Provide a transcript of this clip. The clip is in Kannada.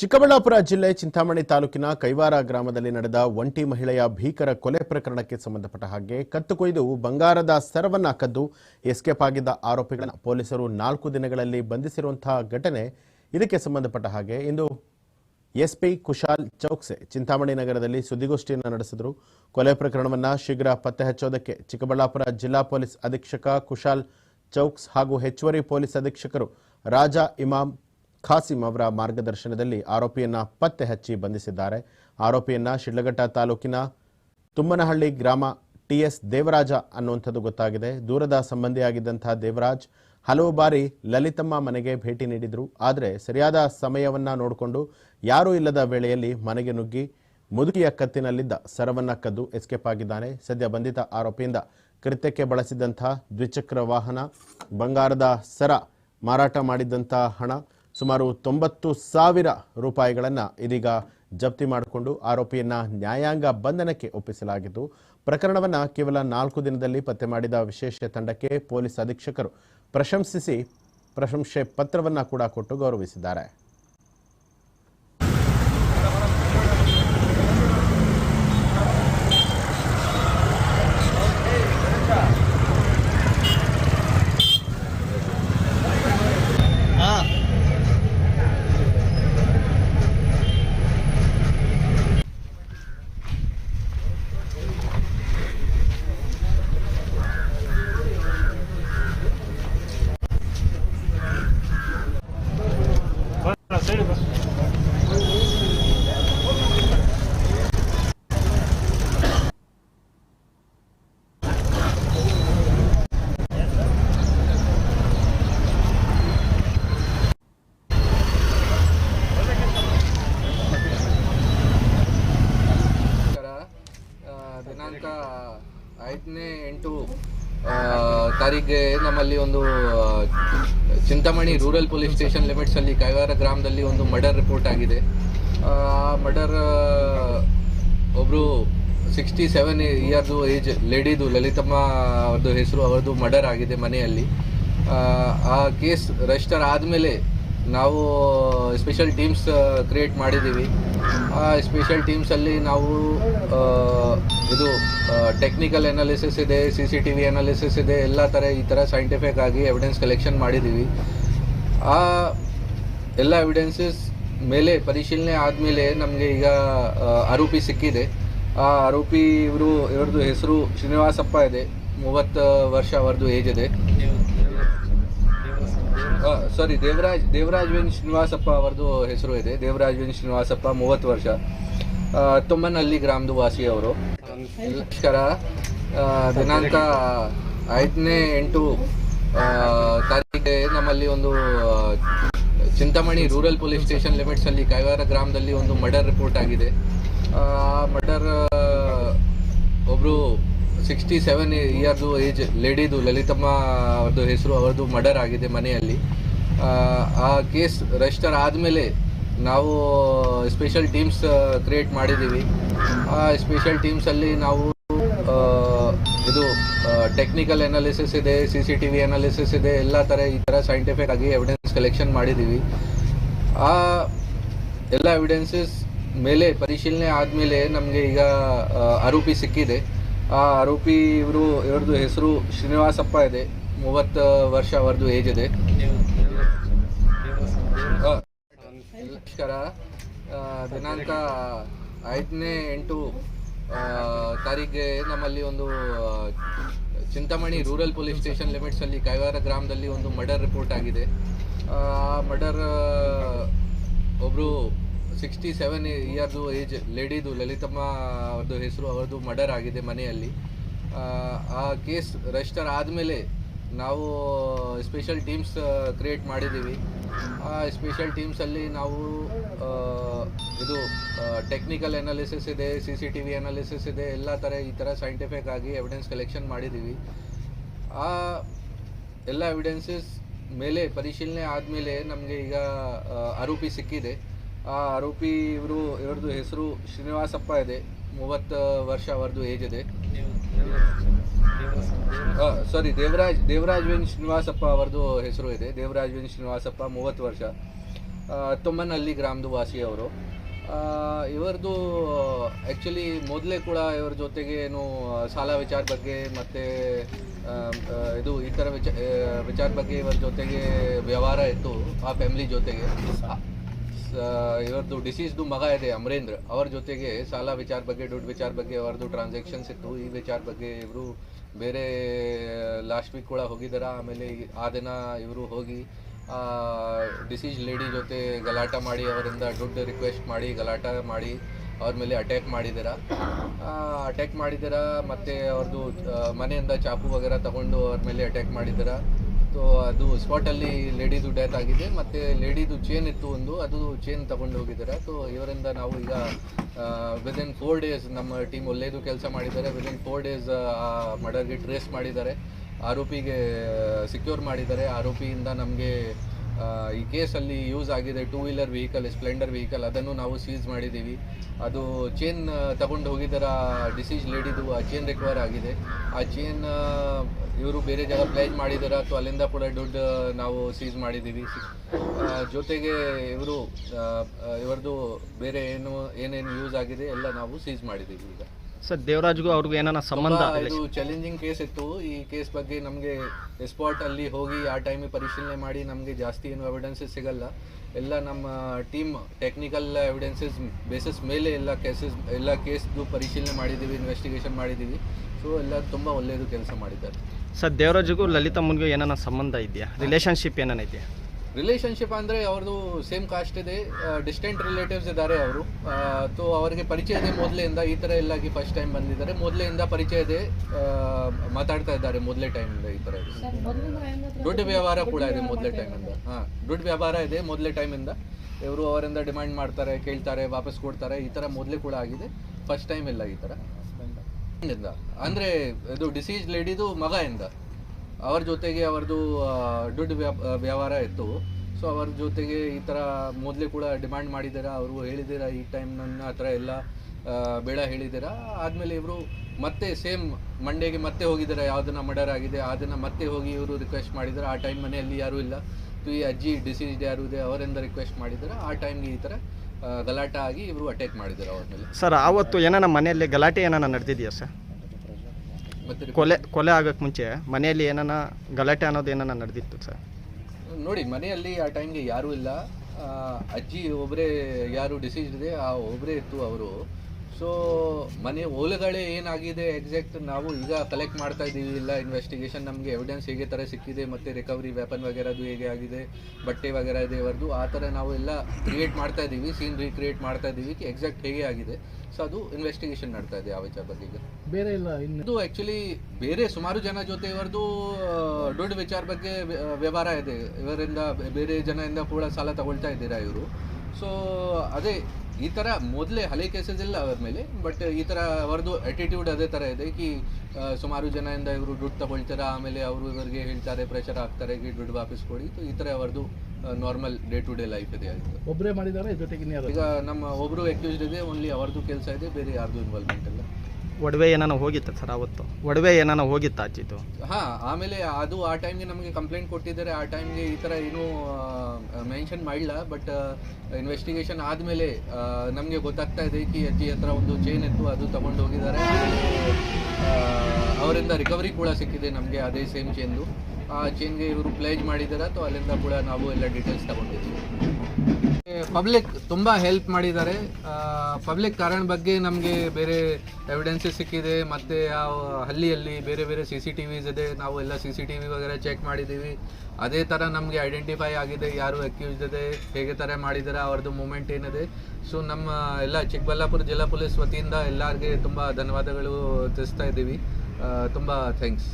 ಚಿಕ್ಕಬಳ್ಳಾಪುರ ಜಿಲ್ಲೆ ಚಿಂತಾಮಣಿ ತಾಲೂಕಿನ ಕೈವಾರ ಗ್ರಾಮದಲ್ಲಿ ನಡೆದ ಒಂಟಿ ಮಹಿಳೆಯ ಭೀಕರ ಕೊಲೆ ಪ್ರಕರಣಕ್ಕೆ ಸಂಬಂಧಪಟ್ಟ ಹಾಗೆ ಕತ್ತು ಕೊಯ್ದು ಬಂಗಾರದ ಸರವನ್ನ ಕದ್ದು ಎಸ್ಕೇಪ್ ಆಗಿದ್ದ ಆರೋಪಿಗಳನ್ನು ಪೊಲೀಸರು ನಾಲ್ಕು ದಿನಗಳಲ್ಲಿ ಬಂಧಿಸಿರುವಂತಹ ಘಟನೆ ಇದಕ್ಕೆ ಸಂಬಂಧಪಟ್ಟ ಹಾಗೆ ಇಂದು ಎಸ್ಪಿ ಕುಶಾಲ್ ಚೌಕ್ಸೆ ಚಿಂತಾಮಣಿ ನಗರದಲ್ಲಿ ಸುದ್ದಿಗೋಷ್ಠಿಯನ್ನು ನಡೆಸಿದರು. ಕೊಲೆ ಪ್ರಕರಣವನ್ನು ಶೀಘ್ರ ಪತ್ತೆ ಹಚ್ಚೋದಕ್ಕೆ ಚಿಕ್ಕಬಳ್ಳಾಪುರ ಜಿಲ್ಲಾ ಪೊಲೀಸ್ ಅಧೀಕ್ಷಕ ಕುಶಾಲ್ ಚೌಕ್ಸ್ ಹಾಗೂ ಹೆಚ್ಚುವರಿ ಪೊಲೀಸ್ ಅಧೀಕ್ಷಕರು ರಾಜಾ ಇಮಾಮ್ ಖಾಸಿಂ ಅವರ ಮಾರ್ಗದರ್ಶನದಲ್ಲಿ ಆರೋಪಿಯನ್ನ ಪತ್ತೆ ಹಚ್ಚಿ ಬಂಧಿಸಿದ್ದಾರೆ. ಆರೋಪಿಯನ್ನ ಶಿಡ್ಲಘಟ್ಟ ತಾಲೂಕಿನ ತುಮ್ಮನಹಳ್ಳಿ ಗ್ರಾಮ ಟಿಎಸ್ ದೇವರಾಜ ಅನ್ನುವಂಥದ್ದು ಗೊತ್ತಾಗಿದೆ. ದೂರದ ಸಂಬಂಧಿಯಾಗಿದ್ದಂತಹ ದೇವರಾಜ್ ಹಲವು ಬಾರಿ ಲಲಿತಮ್ಮ ಮನೆಗೆ ಭೇಟಿ ನೀಡಿದರು. ಆದರೆ ಸರಿಯಾದ ಸಮಯವನ್ನ ನೋಡಿಕೊಂಡು ಯಾರೂ ಇಲ್ಲದ ವೇಳೆಯಲ್ಲಿ ಮನೆಗೆ ನುಗ್ಗಿ ಮುದುಕಿಯ ಕತ್ತಿನಲ್ಲಿದ್ದ ಸರವನ್ನ ಕದ್ದು ಎಸ್ಕೇಪ್ ಆಗಿದ್ದಾನೆ. ಸದ್ಯ ಬಂಧಿತ ಆರೋಪಿಯಿಂದ ಕೃತ್ಯಕ್ಕೆ ಬಳಸಿದಂಥ ದ್ವಿಚಕ್ರ ವಾಹನ, ಬಂಗಾರದ ಸರ ಮಾರಾಟ ಮಾಡಿದಂಥ ಹಣ ಸುಮಾರು ತೊಂಬತ್ತು ಸಾವಿರ ರೂಪಾಯಿಗಳನ್ನು ಇದೀಗ ಜಪ್ತಿ ಮಾಡಿಕೊಂಡು ಆರೋಪಿಯನ್ನು ನ್ಯಾಯಾಂಗ ಬಂಧನಕ್ಕೆ ಒಪ್ಪಿಸಲಾಗಿದ್ದು, ಪ್ರಕರಣವನ್ನು ಕೇವಲ ನಾಲ್ಕು ದಿನದಲ್ಲಿ ಪತ್ತೆ ಮಾಡಿದ ವಿಶೇಷ ತಂಡಕ್ಕೆ ಪೊಲೀಸ್ ಅಧೀಕ್ಷಕರು ಪ್ರಶಂಸಿಸಿ ಪ್ರಶಂಸೆ ಪತ್ರವನ್ನು ಕೂಡ ಕೊಟ್ಟು ಗೌರವಿಸಿದ್ದಾರೆ ನಮಸ್ಕಾರ ಆ, ದಿನಾಂಕ ಐದನೇ ಎಂಟು ತಾರೀಕಿಗೆ ನಮ್ಮಲ್ಲಿ ಒಂದು Chintamani rural police station limits ಅಲ್ಲಿ ಕೈವಾರ ಗ್ರಾಮದಲ್ಲಿ ಒಂದು ಮರ್ಡರ್ ರಿಪೋರ್ಟ್ ಆಗಿದೆ. ಆ, ಮರ್ಡರ್ ಒಬ್ರು ಸಿಕ್ಸ್ಟಿ ಸೆವೆನ್ ಇಯರ್ದು ಏಜ್ ಲೇಡಿದು ಲಲಿತಮ್ಮ ಅವ್ರದ್ದು ಹೆಸರು ಅವ್ರದ್ದು ಮರ್ಡರ್ ಆಗಿದೆ ಮನೆಯಲ್ಲಿ. ಆ ಕೇಸ್ ರಿಜಿಸ್ಟರ್ ಆದಮೇಲೆ ನಾವು ಸ್ಪೆಷಲ್ ಟೀಮ್ಸ್ ಕ್ರಿಯೇಟ್ ಮಾಡಿದ್ದೀವಿ. ಆ ಸ್ಪೆಷಲ್ ಟೀಮ್ಸಲ್ಲಿ ನಾವು ಇದು ಟೆಕ್ನಿಕಲ್ ಅನಾಲಿಸಿಸ್ ಇದೆ C C T V analysis ಇದೆ, ಎಲ್ಲ ಥರ ಈ ಥರ ಸೈಂಟಿಫಿಕ್ ಆಗಿ ಎವಿಡೆನ್ಸ್ ಕಲೆಕ್ಷನ್ ಮಾಡಿದ್ದೀವಿ. ಆ, ಎಲ್ಲ ಎವಿಡೆನ್ಸಸ್ ಮೇಲೆ ಪರಿಶೀಲನೆ ಆದಮೇಲೆ ನಮಗೆ ಈಗ ಆರೋಪಿ ಸಿಕ್ಕಿದೆ. ಆ ಆರೋಪಿ ಇವರು, ಇವ್ರದ್ದು ಹೆಸರು ಶ್ರೀನಿವಾಸಪ್ಪ ಇದೆ. ಮೂವತ್ತು ವರ್ಷ ಅವ್ರದ್ದು ಏಜ್ ಇದೆ. ಸಾರಿ ದೇವರಾಜ್ ದೇವರಾಜ್ ವೇನ್ ಶ್ರೀನಿವಾಸಪ್ಪ ಅವರದು ಹೆಸರು ಇದೆ. ದೇವರಾಜ್ ವೇನ್ ಶ್ರೀನಿವಾಸಪ್ಪ ಮೂವತ್ತು ವರ್ಷ. ತುಮ್ಮನಹಳ್ಳಿ ಗ್ರಾಮದ ವಾಸಿ ಅವರು. ನಮಸ್ಕಾರ. ದಿನಾಂಕ ಐದನೇ ಎಂಟು ಆ, ತಾರೀಕಿಗೆ ನಮ್ಮಲ್ಲಿ ಒಂದು Chintamani rural police station limits ಅಲ್ಲಿ ಕೈವಾರ ಗ್ರಾಮದಲ್ಲಿ ಒಂದು ಮರ್ಡರ್ ರಿಪೋರ್ಟ್ ಆಗಿದೆ. ಮರ್ಡರ್ ಒಬ್ರು ಸಿಕ್ಸ್ಟಿ ಸೆವೆನ್ ಇಯರ್ದು ಏಜ್ ಲೇಡಿದು ಲಲಿತಮ್ಮ ಅವ್ರದ್ದು ಹೆಸರು ಅವ್ರದ್ದು ಮರ್ಡರ್ ಆಗಿದೆ ಮನೆಯಲ್ಲಿ. ಆ, ಕೇಸ್ ರಿಜಿಸ್ಟರ್ ಆದಮೇಲೆ ನಾವು ಸ್ಪೆಷಲ್ ಟೀಮ್ಸ್ ಕ್ರಿಯೇಟ್ ಮಾಡಿದ್ದೀವಿ ಆ ಸ್ಪೆಷಲ್ ಟೀಮ್ಸಲ್ಲಿ ನಾವು ಇದು ಟೆಕ್ನಿಕಲ್ ಅನಾಲಿಸಿಸ್ ಇದೆ C C T V analysis ಇದೆ ಎಲ್ಲ ಥರ ಈ ಥರ ಸೈಂಟಿಫಿಕ್ ಆಗಿ ಎವಿಡೆನ್ಸ್ ಕಲೆಕ್ಷನ್ ಮಾಡಿದ್ದೀವಿ ಆ ಎಲ್ಲ ಎವಿಡೆನ್ಸಸ್ ಮೇಲೆ ಪರಿಶೀಲನೆ ಆದಮೇಲೆ ನಮಗೆ ಈಗ ಆರೋಪಿ ಸಿಕ್ಕಿದೆ. ಆ ಆರೋಪಿ ಇವರು ಇವ್ರದ್ದು ಹೆಸರು ಶ್ರೀನಿವಾಸಪ್ಪ ಇದೆ. ಮೂವತ್ತು ವರ್ಷ ಅವರದ್ದು ಏಜ್ ಇದೆ ಆ, ನಮಸ್ಕಾರ. ದಿನಾಂಕ ಐದನೇ ಎಂಟು ತಾರೀಖಿಗೆ ನಮ್ಮಲ್ಲಿ ಒಂದು Chintamani rural police station limits ಅಲ್ಲಿ ಕೈವಾರ ಗ್ರಾಮದಲ್ಲಿ ಒಂದು ಮರ್ಡರ್ ರಿಪೋರ್ಟ್ ಆಗಿದೆ. ಆ, ಮರ್ಡರ್ ಒಬ್ಬರು ಸಿಕ್ಸ್ಟಿ ಸೆವೆನ್ ಇಯರ್ದು ಏಜ್ ಲೇಡಿದು ಲಲಿತಮ್ಮ ಅವ್ರದ್ದು ಹೆಸರು ಅವ್ರದ್ದು ಮರ್ಡರ್ ಆಗಿದೆ ಮನೆಯಲ್ಲಿ. ಆ ಕೇಸ್ ರಿಜಿಸ್ಟರ್ ಆದಮೇಲೆ ನಾವು ಸ್ಪೆಷಲ್ ಟೀಮ್ಸ್ ಕ್ರಿಯೇಟ್ ಮಾಡಿದ್ದೀವಿ. ಆ ಸ್ಪೆಷಲ್ ಟೀಮ್ಸಲ್ಲಿ ನಾವು ಇದು ಟೆಕ್ನಿಕಲ್ ಅನಾಲಿಸಿಸ್ ಇದೆ C C T V analysis ಇದೆ, ಎಲ್ಲ ಥರ ಈ ಥರ ಸೈಂಟಿಫಿಕ್ ಆಗಿ ಎವಿಡೆನ್ಸ್ ಕಲೆಕ್ಷನ್ ಮಾಡಿದ್ದೀವಿ. ಆ ಎಲ್ಲ ಎವಿಡೆನ್ಸಸ್ ಮೇಲೆ ಪರಿಶೀಲನೆ ಆದಮೇಲೆ ನಮಗೆ ಈಗ ಆರೋಪಿ ಸಿಕ್ಕಿದೆ. ಆ ಆರೋಪಿ ಇವರು, ಇವ್ರದ್ದು ಹೆಸರು ಶ್ರೀನಿವಾಸಪ್ಪ ಇದೆ. ಮೂವತ್ತು ವರ್ಷ ಅವರದ್ದು ಏಜ್ ಇದೆ. ಸಾರಿ ದೇವರಾಜ್ ದೇವರಾಜ್ ವೆನ್ ಶ್ರೀನಿವಾಸಪ್ಪ ಅವರದು ಹೆಸರು ಇದೆ. ದೇವರಾಜ್ ವೆನ್ ಶ್ರೀನಿವಾಸಪ್ಪ, ಮೂವತ್ತು ವರ್ಷ. ತೊಮ್ಮನಹಳ್ಳಿ ಗ್ರಾಮದ ವಾಸಿ ಅವರು ಇವರದು ಆ್ಯಕ್ಚುಲಿ ಮೊದಲೇ ಕೂಡ ಇವರ ಜೊತೆಗೆ ಏನು, ಸಾಲ ವಿಚಾರ ಬಗ್ಗೆ ಮತ್ತು ಇದು ಈ ಥರ ವಿಚ ವಿಚಾರ ಬಗ್ಗೆ ಇವರ ಜೊತೆಗೆ ವ್ಯವಹಾರ ಇತ್ತು ಆ ಫ್ಯಾಮಿಲಿ ಜೊತೆಗೆ. ಇವರದ್ದು ಡಿಸೀಸ್ದು ಮಗ ಇದೆ ಅಮರೇಂದ್ರ. ಅವ್ರ ಜೊತೆಗೆ ಸಾಲ ವಿಚಾರ ಬಗ್ಗೆ, ದುಡ್ಡು ವಿಚಾರ ಬಗ್ಗೆ, ಅವರದ್ದು ಟ್ರಾನ್ಸಾಕ್ಷನ್ಸ್ ಇತ್ತು. ಈ ವಿಚಾರ ಬಗ್ಗೆ ಇವರು ಬೇರೆ ಲಾಸ್ಟ್ ವೀಕ್ ಕೂಡ ಹೋಗಿದ್ದಾರೆ ಆಮೇಲೆ ಆ ದಿನ ಇವರು ಹೋಗಿ ಡಿಸೀಸ್ ಲೇಡಿ ಜೊತೆ ಗಲಾಟ ಮಾಡಿ, ಅವರಿಂದ ದುಡ್ಡು ರಿಕ್ವೆಸ್ಟ್ ಮಾಡಿ, ಗಲಾಟ ಮಾಡಿ, ಅವ್ರ ಮೇಲೆ ಅಟ್ಯಾಕ್ ಮಾಡಿದ್ದೀರ ಅಟ್ಯಾಕ್ ಮಾಡಿದ್ದೀರ ಮತ್ತು ಅವ್ರದ್ದು ಮನೆಯಿಂದ ಚಾಕು ವಗೇರ ತಗೊಂಡು ಅವ್ರ ಮೇಲೆ ಅಟ್ಯಾಕ್ ಮಾಡಿದ್ದೀರ ಸೊ ಅದು ಸ್ಪಾಟಲ್ಲಿ ಲೇಡಿದು ಡೆತ್ ಆಗಿದೆ. ಮತ್ತು ಲೇಡಿದು ಚೇನ್ ಇತ್ತು ಒಂದು. ಅದು ಚೇನ್ ತಗೊಂಡು ಹೋಗಿದ್ದಾರೆ. ಸೊ ಇವರಿಂದ ನಾವು ಈಗ ವಿದಿನ್ ಫೋರ್ ಡೇಸ್ ನಮ್ಮ ಟೀಮ್ ಒಳ್ಳೆಯದು ಕೆಲಸ ಮಾಡಿದ್ದಾರೆ. ವಿದಿನ್ ಫೋರ್ ಡೇಸ್ ಆ ಮರ್ಡರ್ಗೆ ಟ್ರೇಸ್ ಮಾಡಿದ್ದಾರೆ. ಆರೋಪಿಗೆ ಸಿಕ್ಯೂರ್ ಮಾಡಿದ್ದಾರೆ. ಆರೋಪಿಯಿಂದ ನಮಗೆ ಈ ಕೇಸಲ್ಲಿ ಯೂಸ್ ಆಗಿದೆ two wheeler vehicle Splendor vehicle ಅದನ್ನು ನಾವು ಸೀಸ್ ಮಾಡಿದ್ದೀವಿ. ಅದು ಚೇನ್ ತಗೊಂಡು ಹೋಗಿದ್ದರ ಡಿಸೀಸ್ ಲೇಡಿದು ಆ ಚೇನ್ ರಿಕವರ್ ಆಗಿದೆ. ಆ ಚೇನ್ ಇವರು ಬೇರೆ ಜಾಗ ಪ್ಲೇಜ್ ಮಾಡಿದಾರ ಅಥವಾ ಅಲ್ಲಿಂದ ಕೂಡ ದುಡ್ಡು ನಾವು ಸೀಸ್ ಮಾಡಿದ್ದೀವಿ. ಜೊತೆಗೆ ಇವರು ಇವರದು ಬೇರೆ ಏನು, ಏನೇನು ಯೂಸ್ ಆಗಿದೆ ಎಲ್ಲ ನಾವು ಸೀಸ್ ಮಾಡಿದ್ದೀವಿ ಈಗ. ಸರ್ ದೇವರಾಜ್ಗೂ ಅವ್ರಿಗೂ ಏನಾನ ಸಂಬಂಧ ಇದು ಚಾಲೆಂಜಿಂಗ್ ಕೇಸ್ ಇತ್ತು. ಈ ಕೇಸ್ ಬಗ್ಗೆ ನಮಗೆ ಸ್ಪಾಟ್ ಅಲ್ಲಿ ಹೋಗಿ ಆ ಟೈಮಿಗೆ ಪರಿಶೀಲನೆ ಮಾಡಿ ನಮಗೆ ಜಾಸ್ತಿ ಏನು ಎವಿಡೆನ್ಸಸ್ ಸಿಗಲ್ಲ. ಎಲ್ಲ ನಮ್ಮ ಟೀಮ್ ಟೆಕ್ನಿಕಲ್ ಎವಿಡೆನ್ಸಸ್ ಬೇಸಿಸ್ ಮೇಲೆ ಎಲ್ಲ ಕೇಸಸ್ ಎಲ್ಲ ಕೇಸ್ದು ಪರಿಶೀಲನೆ ಮಾಡಿದ್ದೀವಿ ಇನ್ವೆಸ್ಟಿಗೇಷನ್ ಮಾಡಿದ್ದೀವಿ ಸೊ ಎಲ್ಲ ತುಂಬ ಒಳ್ಳೆಯದು ಕೆಲಸ ಮಾಡಿದ್ದಾರೆ. ಸರ್ ದೇವರಾಜ್ಗೂ ಲಲಿತಮ್ಮನಿಗೂ ಏನಾನ ಸಂಬಂಧ ಇದೆಯಾ? ರಿಲೇಷನ್ಶಿಪ್ ಏನಾನ ಇದೆಯಾ? ರಿಲೇಶನ್ಶಿಪ್ ಅಂದರೆ ಅವ್ರದ್ದು ಸೇಮ್ ಕಾಸ್ಟ್ ಇದೆ ಡಿಸ್ಟೆಂಟ್ ರಿಲೇಟಿವ್ಸ್ ಇದ್ದಾರೆ ಅವರು. ಸೊ ಅವರಿಗೆ ಪರಿಚಯ ಇದೆ ಮೊದಲೆಯಿಂದ ಈ ಥರ ಎಲ್ಲಾಗಿ ಫಸ್ಟ್ ಟೈಮ್ ಬಂದಿದ್ದಾರೆ. ಮೊದಲೆಯಿಂದ ಪರಿಚಯ ಇದೆ ಮಾತಾಡ್ತಾ ಇದ್ದಾರೆ ಮೊದಲೇ ಟೈಮಿಂದ ಈ ಥರ ಇದೆ ದುಡ್ಡು ವ್ಯವಹಾರ ಕೂಡ ಇದೆ ಮೊದಲೇ ಟೈಮಿಂದ ಹಾಂ ದುಡ್ಡು ವ್ಯವಹಾರ ಇದೆ ಮೊದಲೇ ಟೈಮಿಂದ ಇವರು ಅವರಿಂದ ಡಿಮ್ಯಾಂಡ್ ಮಾಡ್ತಾರೆ ಕೇಳ್ತಾರೆ ವಾಪಸ್ ಕೊಡ್ತಾರೆ ಈ ಥರ ಮೊದಲೇ ಕೂಡ ಆಗಿದೆ. ಫಸ್ಟ್ ಟೈಮ್ ಇಲ್ಲ ಈ ಥರ ಅಂದರೆ ಅಂದ್ರೆ ಇದು ಡಿಸೀಸ್ ಲೇಡಿದು ಮಗ ಇಂದ. ಅವ್ರ ಜೊತೆಗೆ ಅವ್ರದ್ದು ದುಡ್ಡು ವ್ಯವಹಾರ ಇತ್ತು. ಸೊ ಅವ್ರ ಜೊತೆಗೆ ಈ ಥರ ಮೊದಲೇ ಕೂಡ ಡಿಮ್ಯಾಂಡ್ ಮಾಡಿದ್ದೀರಾ, ಅವರು ಹೇಳಿದ್ದೀರಾ, ಈ ಟೈಮ್ ನನ್ನ ಹತ್ರ ಎಲ್ಲ ಬೇಡ ಹೇಳಿದ್ದೀರಾ? ಆದಮೇಲೆ ಇವರು ಮತ್ತೆ ಸೇಮ್ ಮಂಡೇಗೆ ಮತ್ತೆ ಹೋಗಿದ್ದಾರೆ, ಯಾವುದನ್ನ ಮರ್ಡರ್ ಆಗಿದೆ, ಅದನ್ನು ಮತ್ತೆ ಹೋಗಿ ಇವರು ರಿಕ್ವೆಸ್ಟ್ ಮಾಡಿದ್ದಾರೆ. ಆ ಟೈಮ್ ಮನೆಯಲ್ಲಿ ಯಾರೂ ಇಲ್ಲ. ಈ ಅಜ್ಜಿ ಡಿಸೀಸ್ಡ್ ಯಾರು ಇದೆ, ಅವರಿಂದ ರಿಕ್ವೆಸ್ಟ್ ಮಾಡಿದ್ದಾರೆ? ಆ ಟೈಮ್ಗೆ ಈ ಥರ ಗಲಾಟೆ ಆಗಿ ಇವರು ಅಟ್ಯಾಕ್ ಮಾಡಿದ್ದಾರೆ ಅವ್ರ ಮೇಲೆ. ಸರ್ ಆವತ್ತು ಏನಾನ ಮನೆಯಲ್ಲಿ ಗಲಾಟೆ ಏನಾನ ನಡೆದಿದೆಯಾ ಸರ್ ಕೊಲೆ ಕೊಲೆ ಆಗೋಕೆ ಮುಂಚೆ ಮನೆಯಲ್ಲಿ ಏನಾನ ಗಲಾಟೆ ಅನ್ನೋದು ಏನಾನ ನಡೆದಿತ್ತು ಸರ್? ನೋಡಿ ಮನೆಯಲ್ಲಿ ಆ ಟೈಮ್ಗೆ ಯಾರೂ ಇಲ್ಲ. ಆ, ಅಜ್ಜಿ ಒಬ್ಬರೇ ಯಾರು ಡಿಸೀಸ್ ಇದೆ ಆ ಒಬ್ಬರೇ ಇತ್ತು ಅವರು. ಸೊ ಮನೆ ಒಳಗಡೆ ಏನಾಗಿದೆ ಎಕ್ಸಾಕ್ಟ್ ನಾವು ಈಗ ಕಲೆಕ್ಟ್ ಮಾಡ್ತಾ ಇದ್ದೀವಿ. ಇಲ್ಲ ಇನ್ವೆಸ್ಟಿಗೇಷನ್ ನಮಗೆ ಎವಿಡೆನ್ಸ್ ಹೇಗೆ ಥರ ಸಿಕ್ಕಿದೆ ಮತ್ತು ರಿಕವರಿ ವೆಪನ್ ವಗೇರದು ಹೇಗೆ ಆಗಿದೆ ಬಟ್ಟೆ ವಗೇರ ಇದೆ ಆ ಥರ ನಾವು ಎಲ್ಲ ಕ್ರಿಯೇಟ್ ಮಾಡ್ತಾ ಇದ್ದೀವಿ ಸೀನ್ ರೀಕ್ರಿಯೇಟ್ ಮಾಡ್ತಾ ಇದ್ದೀವಿ ಎಕ್ಸಾಕ್ಟ್ ಹೇಗೆ ಆಗಿದೆ. ಸೊ ಅದು ಇನ್ವೆಸ್ಟಿಗೇಷನ್ ನಡ್ತಾ ಇದೆ ಆ ವಿಚಾರ ಬಗ್ಗೆ ಈಗ? ಬೇರೆ ಇಲ್ಲ ಇನ್ನು. ಇದು ಆಕ್ಚುಲಿ ಬೇರೆ ಸುಮಾರು ಜನ ಜೊತೆ ಇವರದು ದೊಡ್ಡ ವಿಚಾರ ಬಗ್ಗೆ ವ್ಯವಹಾರ ಇದೆ. ಇವರಿಂದ ಬೇರೆ ಜನರಿಂದ ಕೂಡ ಸಾಲ ತಗೊಳ್ತಾ ಇದ್ದೀರಾ ಇವರು? ಸೊ ಅದೇ ಈ ಥರ ಮೊದಲೇ ಹಳೆ ಕೇಸಸ್ ಇಲ್ಲ ಅವ್ರ ಮೇಲೆ ಬಟ್ ಈ ಥರ ಅವರದು ಅಟಿಟ್ಯೂಡ್ ಅದೇ ಥರ ಇದೆ ಕಿ ಸುಮಾರು ಜನದಿಂದ ಇವರು ದುಡ್ಡು ತಗೊಳ್ತಾರೆ ಆಮೇಲೆ ಅವರು ಇವರಿಗೆ ಹೇಳ್ತಾರೆ ಪ್ರೆಷರ್ ಹಾಕ್ತಾರೆ ಕಿ ದುಡ್ಡು ವಾಪಸ್ ಕೊಡಿ ಈ ಥರ ಅವ್ರದ್ದು normal day to day life ಇದೆ ಆಯಿತು. ಒಬ್ಬರೇ ಮಾಡಿದ್ದಾರೆ ಜೊತೆಗೆ ಈಗ ನಮ್ಮ ಒಬ್ಬರು ಅಕ್ಯೂಸ್ಡ್ ಇದೆ ಓನ್ಲಿ ಅವ್ರದ್ದು ಕೆಲಸ ಇದೆ ಬೇರೆ ಯಾರ್ದು ಇನ್ವಾಲ್ವ್ಮೆಂಟ್ ಇಲ್ಲ. ಒಡವೆ ಏನಾನ ಹೋಗಿತ್ತ ಸರ್ ಅವತ್ತು? ಒಡವೆ ಏನಾನ ಹೋಗಿತ್ತು ಅಜ್ಜಿದು ಹಾ, ಆಮೇಲೆ ಅದು ಆ ಟೈಮ್ಗೆ ನಮಗೆ ಕಂಪ್ಲೇಂಟ್ ಕೊಟ್ಟಿದ್ದಾರೆ. ಆ ಟೈಮ್ಗೆ ಈ ಥರ ಏನೂ ಮೆನ್ಷನ್ ಮಾಡಿಲ್ಲ ಬಟ್ ಇನ್ವೆಸ್ಟಿಗೇಷನ್ ಆದಮೇಲೆ ನಮಗೆ ಗೊತ್ತಾಗ್ತಾ ಇದೆ ಕಿ ಅಜ್ಜಿ ಹತ್ರ ಒಂದು ಚೈನ್ ಇತ್ತು, ಅದು ತಗೊಂಡು ಹೋಗಿದ್ದಾರೆ. ಅವರಿಂದ ರಿಕವರಿ ಕೂಡ ಸಿಕ್ಕಿದೆ ನಮಗೆ, ಅದೇ ಸೇಮ್ ಚೇನ್ದು ಆ ಚೇನ್ಗೆ ಇವರು ಪ್ಲೇಜ್ ಮಾಡಿದ್ದಾರೆ ಅಥವಾ ಅಲ್ಲಿಂದ ಕೂಡ ನಾವು ಎಲ್ಲ ಡೀಟೇಲ್ಸ್ ತಗೊಂಡಿದ್ದೀವಿ ಪಬ್ಲಿಕ್ ತುಂಬ ಹೆಲ್ಪ್ ಮಾಡಿದ್ದಾರೆ. ಪಬ್ಲಿಕ್ ಕಾರಣ ಬಗ್ಗೆ ನಮಗೆ ಬೇರೆ ಎವಿಡೆನ್ಸಸ್ ಸಿಕ್ಕಿದೆ. ಮತ್ತು ಆ, ಹಳ್ಳಿಯಲ್ಲಿ ಬೇರೆ ಬೇರೆ ಸಿ ಸಿ ಟಿ ವಿಸ್ ಇದೆ. ನಾವು ಎಲ್ಲ ಸಿ ಸಿ ಟಿ ವಿ ವಗೇರೆ ಚೆಕ್ ಮಾಡಿದ್ದೀವಿ. ಅದೇ ಥರ ನಮಗೆ ಐಡೆಂಟಿಫೈ ಆಗಿದೆ. ಯಾರು ಅಕ್ಯೂಸ್ ಇದೆ, ಹೇಗೆ ಥರ ಮಾಡಿದ್ದಾರೆ ಅವ್ರದ್ದು ಮೂಮೆಂಟ್ ಏನಿದೆ. ಸೊ ನಮ್ಮ ಎಲ್ಲ ಚಿಕ್ಕಬಳ್ಳಾಪುರ ಜಿಲ್ಲಾ ಪೊಲೀಸ್ ವತಿಯಿಂದ ಎಲ್ಲರಿಗೆ ತುಂಬ ಧನ್ಯವಾದಗಳು ತಿಳಿಸ್ತಾ ಇದ್ದೀವಿ. ತುಂಬ ಥ್ಯಾಂಕ್ಸ್